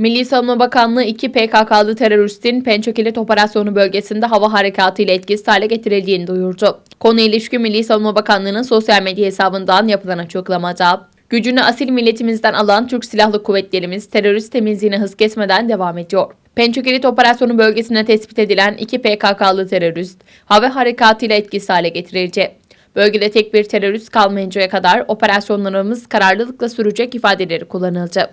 Milli Savunma Bakanlığı iki PKK'lı teröristin Pençekilit operasyonu bölgesinde hava harekatı ile etkisiz hale getirildiğini duyurdu. Konuyla ilişkin Milli Savunma Bakanlığı'nın sosyal medya hesabından yapılan açıklamada Gücünü asil milletimizden alan Türk Silahlı Kuvvetlerimiz terörist temizliğine hız kesmeden devam ediyor. Pençekilit operasyonu bölgesinde tespit edilen iki PKK'lı terörist hava harekatıyla etkisiz hale getirilecek. Bölgede tek bir terörist kalmayıncaya kadar operasyonlarımız kararlılıkla sürecek ifadeleri kullanıldı.